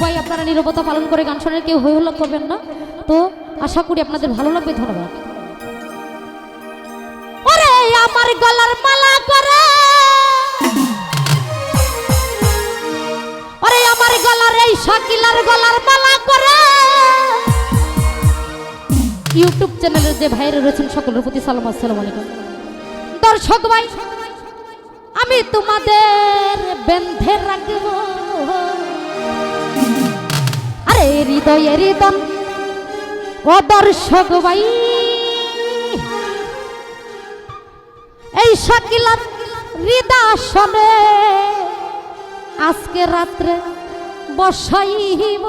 ভাই আপনারা নিরবতা পালন করে গান শোনার কেউ হই হল্লা করবেন না। তো, আশা করি আপনাদের ভালো লাগবে, ধন্যবাদ। ওরে, আমার গলার মালা করে। ওরে, আমার গলার এই শাকিলার গলার মালা করে। ইউটিউব চ্যানেলের যে ভাইরা রয়েছেন, সকলের প্রতি সালাম, আসসালামু আলাইকুম। দর্শক ভাই, আমি তোমাদের বেঁধে রাখব। আরে হৃদয়ে হৃদন ও দর্শক ভাই, এই শাকিলার হৃদাসনে আজকে রাত্রে বসাইব।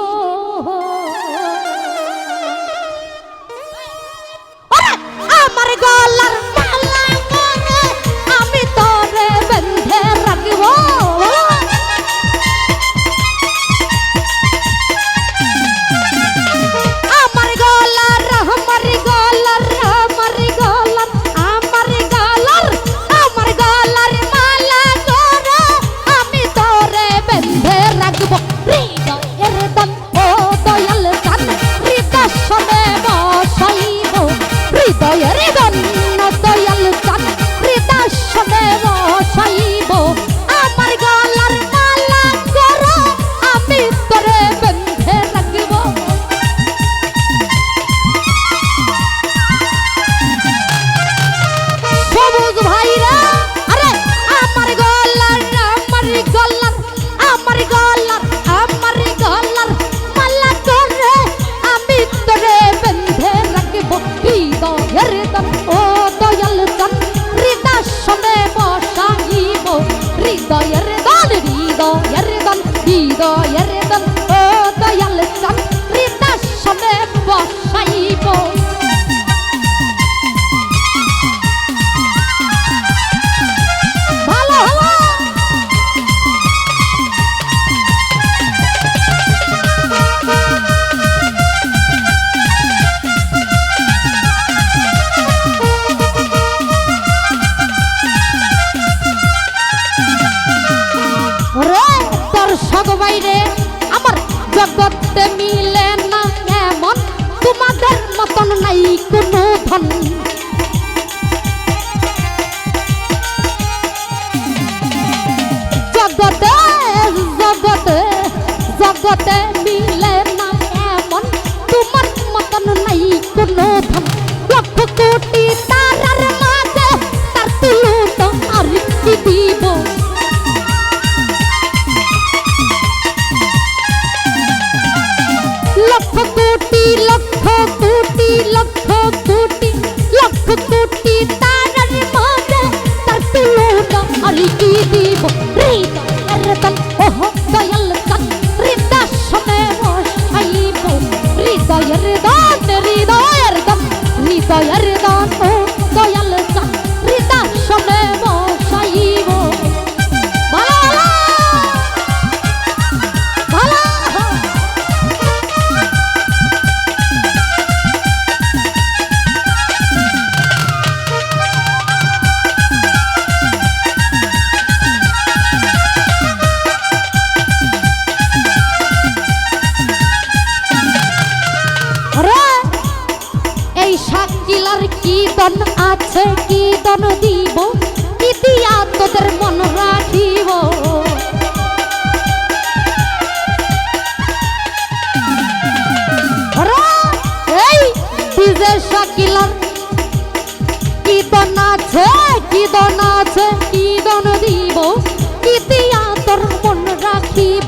হৃদয়ের জগতে মিলে না এমন। তোমাদের মতন নাই কোনো ধন। জগতে জগতে জগতে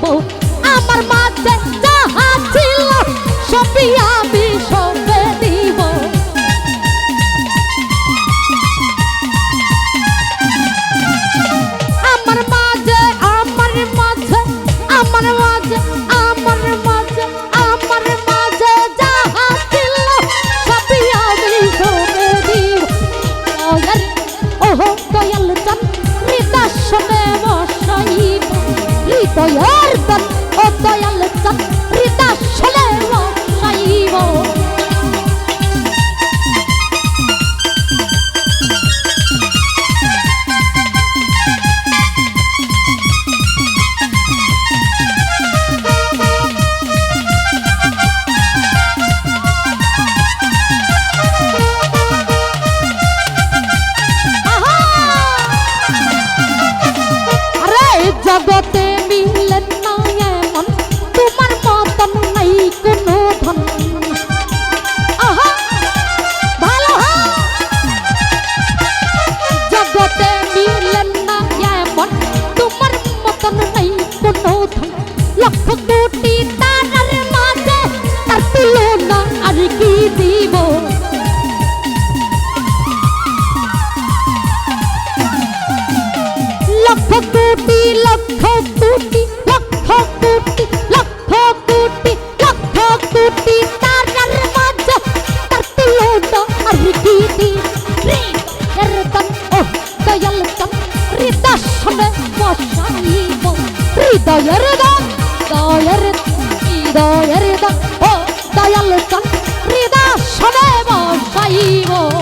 রাখিব আমার মাঝে যাহা ছিল, সবই আমি সবে দিব আমার মাঝে আমার মাঝে আমার মাঝে হৃদয়ের দয়ার দান দয়ার দয়ার দান ও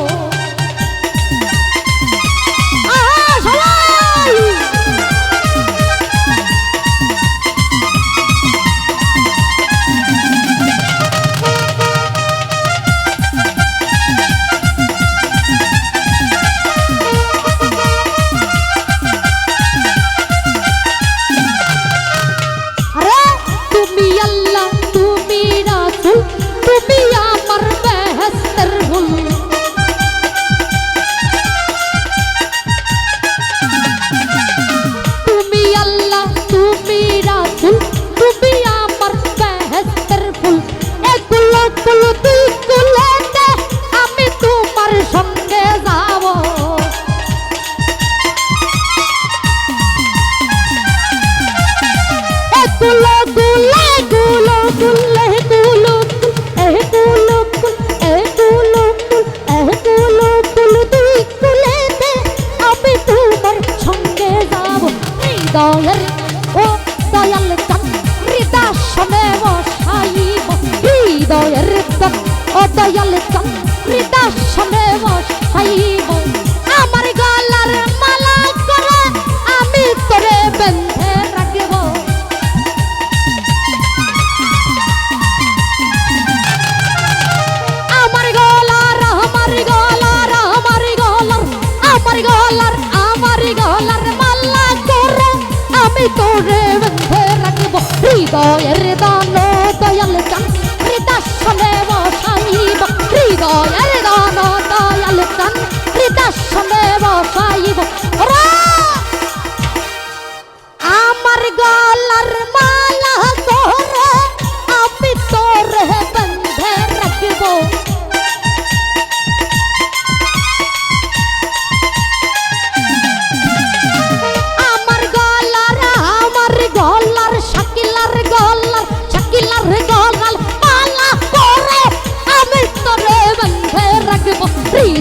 দলের ও দয়াল চন্দ্রিতা সবে বসাইব। হৃদয়ের ও দয়াল চন্দ্রিতা সবে বসাইব। Kau yang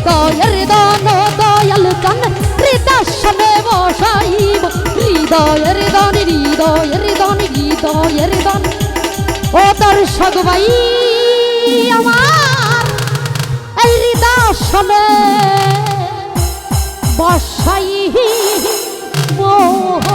হৃদয়ের দান দয়াল কান হৃদাসনে বসাইব। হৃদয়ের দান হৃদয়ের দান হৃদয়ের দান। ও দর্শক ভাই, আমার এই হৃদাসনে বসাই মোহ